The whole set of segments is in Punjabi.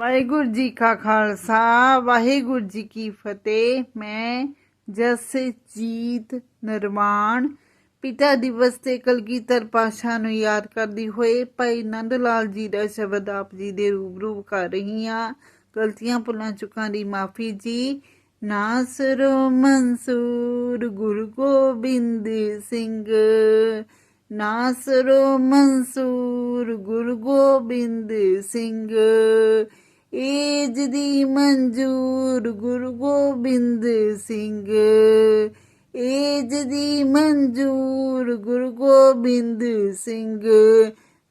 ਵਾਹਿਗੁਰੂ ਜੀ ਕਾ ਖਾਲਸਾ, ਵਾਹਿਗੁਰੂ ਜੀ ਕੀ ਫਤਿਹ। ਮੈਂ ਜਸਜੀਤ ਨਿਰਮਾਣ ਪਿਤਾ ਦਿਵਸ ਤੇ ਕਲਗੀਧਰ ਪਾਸ਼ਾ ਨੂੰ ਯਾਦ ਕਰਦੀ ਹੋਏ ਭਾਈ ਨੰਦ ਲਾਲ ਜੀ ਦਾ ਸ਼ਬਦ ਆਪ ਜੀ ਦੇ ਰੂਬਰੂ ਕਰ ਰਹੀ ਹਾਂ। ਗਲਤੀਆਂ, ਭੁੱਲਾਂ, ਚੁੱਕਾਂ ਦੀ ਮਾਫੀ ਜੀ। ਨਾਸਰੋ, ਮਨਸੂਰ, ਗੁਰੂ ਗੋਬਿੰਦ ਸਿੰਘ। ਨਾਸਰੋ, ਮਨਸੂਰ, ਗੁਰੂ ਗੋਬਿੰਦ ਸਿੰਘ। ਏਜ ਦੀ ਮਨਜੂਰ ਗੁਰੂ ਗੋਬਿੰਦ ਸਿੰਘ। ਏਜ ਦੀ ਮਨਜੂਰ ਗੁਰੂ ਗੋਬਿੰਦ ਸਿੰਘ।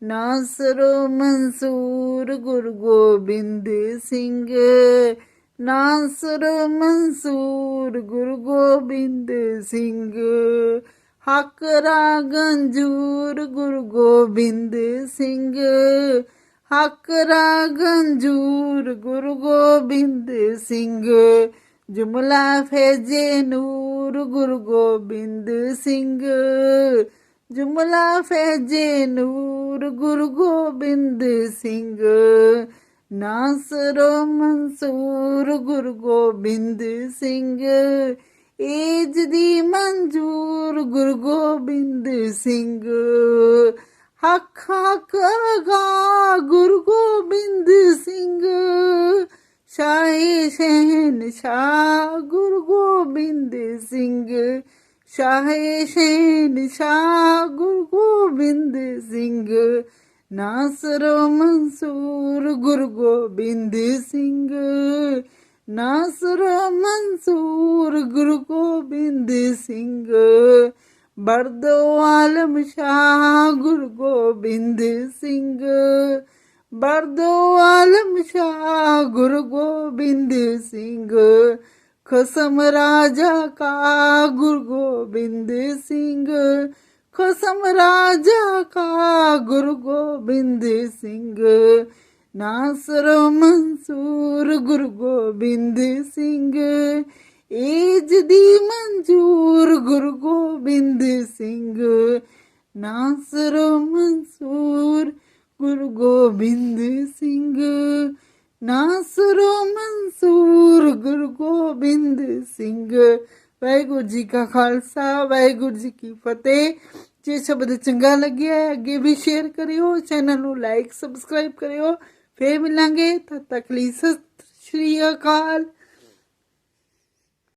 ਨਾਸਰੋ ਮਨਸੂਰ ਗੁਰੂ ਗੋਬਿੰਦ ਸਿੰਘ। ਨਾਸਰੋ ਮਨਸੂਰ ਗੁਰੂ ਗੋਬਿੰਦ ਸਿੰਘ। ਹੱਕ ਗੰਜੂਰ ਗੁਰੂ ਗੋਬਿੰਦ ਸਿੰਘ। ਹੱਕ ਰਾਗੰਜੂਰ ਗੁਰੂ ਗੋਬਿੰਦ ਸਿੰਘ। ਜੁਮਲਾ ਫੈਜੇ ਨੂਰ ਗੁਰੂ ਗੋਬਿੰਦ ਸਿੰਘ। ਜੁਮਲਾ ਫੈਜੇ ਨੂਰ ਗੁਰੂ ਗੋਬਿੰਦ ਸਿੰਘ। ਨਾਸਰੋ ਮਨਸੂਰ ਗੁਰੂ ਗੋਬਿੰਦ ਸਿੰਘ। ਏਜ ਦੀ ਮਨਜੂਰ ਗੁਰੂ ਗੋਬਿੰਦ ਸਿੰਘ। ਹੱਕ ਹੱਕ ਗਾ ਗੁਰੂ ਗੋਬਿੰਦ ਸਿੰਘ। ਸ਼ਾਹੀ ਸ਼ਹਿਨ ਸ਼ਾਹ ਗੁਰੂ ਗੋਬਿੰਦ ਸਿੰਘ। ਸ਼ਾਹੀ ਸ਼ਹਿਨ ਸ਼ਾਹ ਗੁਰੂ ਗੋਬਿੰਦ ਸਿੰਘ। ਨਾਸਰੋ ਮਨਸੂਰ ਗੁਰੂ ਗੋਬਿੰਦ ਸਿੰਘ। ਨਾਸਰੋ ਮਨਸੂਰ ਗੁਰੂ ਗੋਬਿੰਦ ਸਿੰਘ। ਬਰਦੋ ਆਲਮ ਸ਼ਾਹ ਗੁਰੂ ਗੋਬਿੰਦ ਸਿੰਘ। ਬਰਦੋ ਆਲਮ ਸ਼ਾਹ ਗੁਰੂ ਗੋਬਿੰਦ ਸਿੰਘ। ਖਸਮ ਰਾਜਾ ਕਾ ਗੁਰੂ ਗੋਬਿੰਦ ਸਿੰਘ। ਖਸਮ ਰਾਜਾ ਕਾ ਗੁਰੂ ਗੋਬਿੰਦ ਸਿੰਘ। ਨਾਸਰ ਮਨਸੂਰ ਗੁਰੂ ਗੋਬਿੰਦ ਸਿੰਘ। ਏਜ ਦੀ ਮਨਜੂਰ ਗੁਰੂ ਗੋਬਿੰਦ ਸਿੰਘ ਨਾਸਰ ਮਨਸੂਰ ਗੁਰੂ ਗੋਬਿੰਦ ਸਿੰਘ ਨਾਸਰ ਮਨਸੂਰ ਗੁਰੂ ਗੋਬਿੰਦ ਸਿੰਘ। ਵਾਹਿਗੁਰੂ ਜੀ ਕਾ ਖਾਲਸਾ, ਵਾਹਿਗੁਰੂ ਜੀ ਕੀ ਫਤਿਹ। ਜੇ ਸ਼ਬਦ ਚੰਗਾ ਲੱਗਿਆ ਅੱਗੇ ਵੀ ਸ਼ੇਅਰ ਕਰਿਓ ਚੈਨਲ ਨੂੰ ਲਾਈਕ ਸਬਸਕ੍ਰਾਈਬ ਕਰਿਓ। ਫੇਰ ਮਿਲਾਂਗੇ। ਤਦ ਤੱਕ ਲਈ ਸਤਿ ਸ਼੍ਰੀ ਅਕਾਲ।